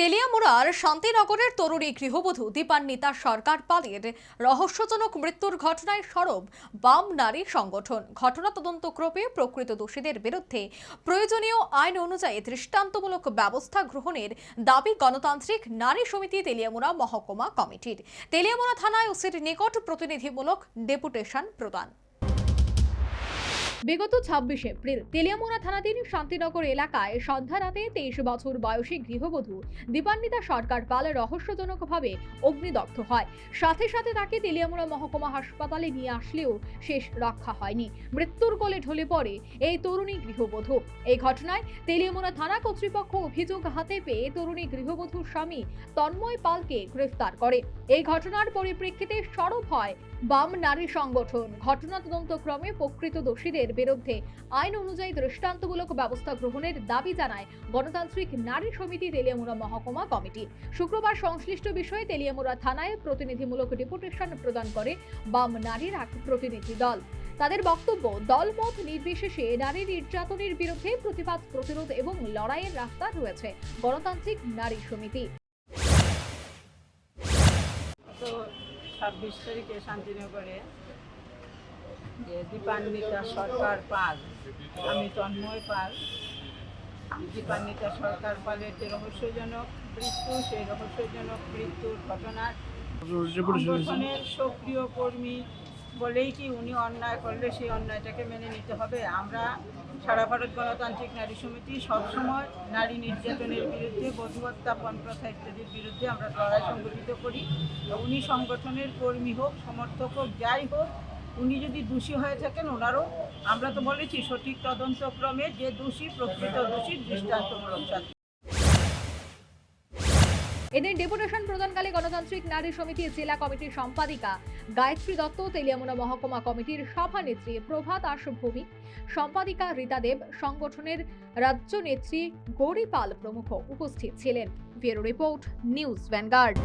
তেলিয়ামুড়ার শান্তিনগরের তরুণী গৃহবধূ দীপান্বিতা সরকার পালের রহস্যজনক মৃত্যুর ঘটনায় সরব বাম নারী সংগঠন। ঘটনা তদন্তক্রমে প্রকৃত দোষীদের বিরুদ্ধে প্রয়োজনীয় আইন অনুযায়ী দৃষ্টান্তমূলক ব্যবস্থা গ্রহণের দাবি গণতান্ত্রিক নারী সমিতি তেলিয়ামুড়া মহকুমা কমিটির। তেলিয়ামুড়া থানায় ওসির নিকট প্রতিনিধিমূলক ডেপুটেশন প্রদান। বিগত ছাব্বিশে এপ্রিল তেলিয়ামুড়া থানাধীন শান্তিনগর এলাকায় সন্ধ্যা রাতে তেইশ বছর বয়সী গৃহবধূ দীপান্বিতা সরকার পাল রহস্যজনকভাবে অগ্নিদগ্ধ হয়। সাথে সাথে তাকে তেলিয়ামুড়া মহকুমা হাসপাতালে নিয়ে আসলেও শেষ রক্ষা হয়নি। মৃত্যুর কোলে ঢলে পড়ে এই তরুণী গৃহবধূ। এই ঘটনায় তেলিয়ামুড়া থানা কর্তৃপক্ষ অভিযোগ হাতে পেয়ে তরুণী গৃহবধূর স্বামী তন্ময় পালকে গ্রেফতার করে। এই ঘটনার পরিপ্রেক্ষিতে সরব হয় বাম নারী সংগঠন। ঘটনা তদন্তক্রমে প্রকৃত দোষীদের বিরুদ্ধে আইন অনুযায়ী দৃষ্টান্তমূলক ব্যবস্থা গ্রহণের দাবি জানায় গণতান্ত্রিক নারী সমিতি তেলিয়ামুড়া মহকুমা কমিটি। শুক্রবার সংশ্লিষ্ট বিষয়ে তেলিয়ামুড়া থানায় প্রতিনিধিমূলক ডেপুটেশন প্রদান করে বাম নারীর এক প্রতিনিধি দল। তাদের বক্তব্য, দলমত নির্বিশেষে নারী নির্যাতনের বিরুদ্ধে প্রতিবাদ, প্রতিরোধ এবং লড়াইয়ের রাস্তা রয়েছে গণতান্ত্রিক নারী সমিতি। ছাব্বিশ তারিখে শান্তিনগরে যে দীপান্বিতা সরকার পাল। আমি তন্ময় পাল। দীপান্বিতা সরকার পালের যে রহস্যজনক মৃত্যু, সেই রহস্যজনক মৃত্যুর ঘটনার সংগঠনের সক্রিয় কর্মী বলেই কি উনি অন্যায় করলে সেই অন্যায়টাকে মেনে নিতে হবে? আমরা সারা ভারত গণতান্ত্রিক নারী সমিতি সবসময় নারী নির্যাতনের বিরুদ্ধে বধুহত্যা প্রথা ইত্যাদির বিরুদ্ধে আমরা লড়াই সংগঠিত করি। উনি সংগঠনের কর্মী হোক, সমর্থক হোক, যাই হোক উনি যদি দোষী হয়ে থাকেন, ওনারও আমরা তো বলেছি সঠিক তদন্তক্রমে যে দোষী প্রকৃত দোষী দৃষ্টান্তমূলক শাস্তি এদিন ডেপুটেশন প্রদানকালে গণতান্ত্রিক নারী সমিতি জেলা কমিটির সম্পাদিকা গায়ত্রী দত্ত তেলিয়ামুনা মহকুমা কমিটির সভানেত্রী প্রভাত আস ভৌমিক, সম্পাদিকা রীতা দেব, সংগঠনের রাজ্য নেত্রী গৌরী পাল প্রমুখ উপস্থিত ছিলেন। Bureau report, news vanguard.